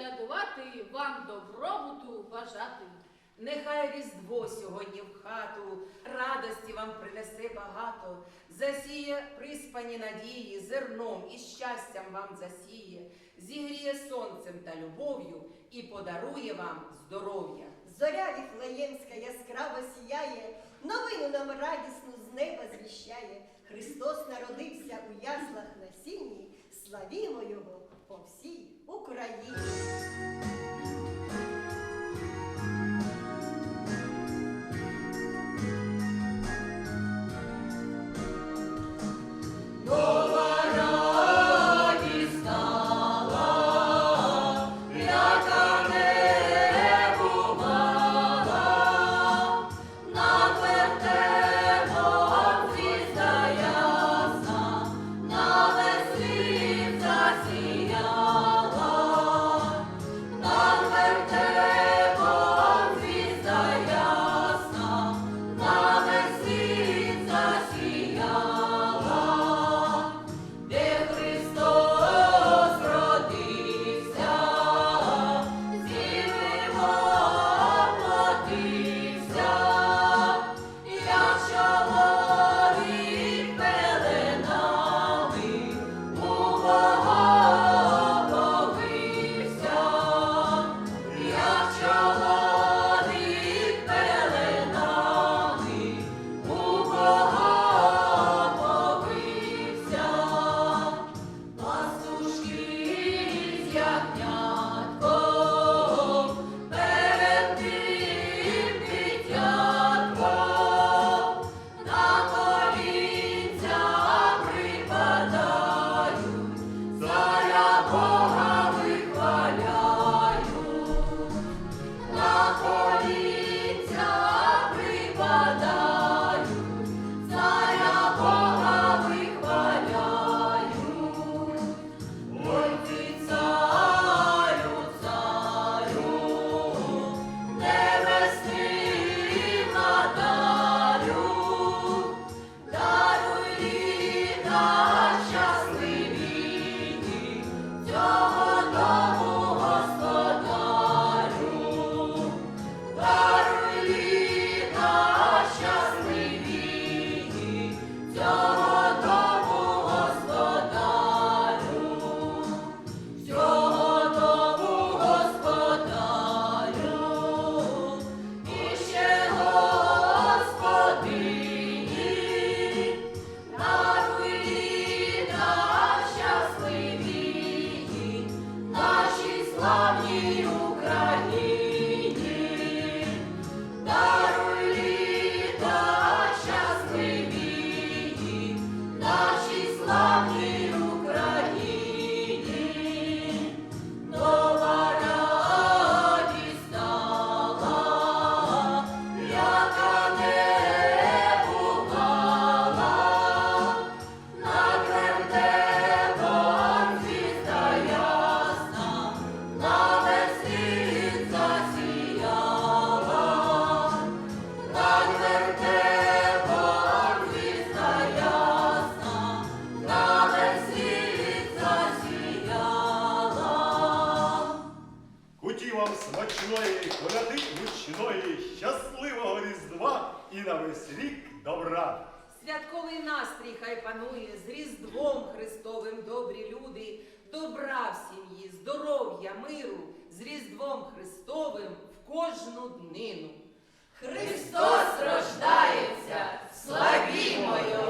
колядувати, вам добробуту бажати. Нехай Різдво сьогодні в хату, радості вам принесе багато, засіє приспані надії, зерном і щастям вам засіє, зігріє сонцем та любов'ю і подарує вам здоров'я. Зоря віфлеємська яскраво сіяє, новину нам радісну з неба звіщає. Христос народився у яслах на сіні, славімо Його по всій Україні. Хотів вам смачної коляди гучної, щасливого різдва і на весь рік добра. Святковий настрій хай панує з Різдвом Христовим добрі люди, добра в сім'ї, здоров'я, миру, з Різдвом Христовим в кожну днину. Христос рождається, славімо Його!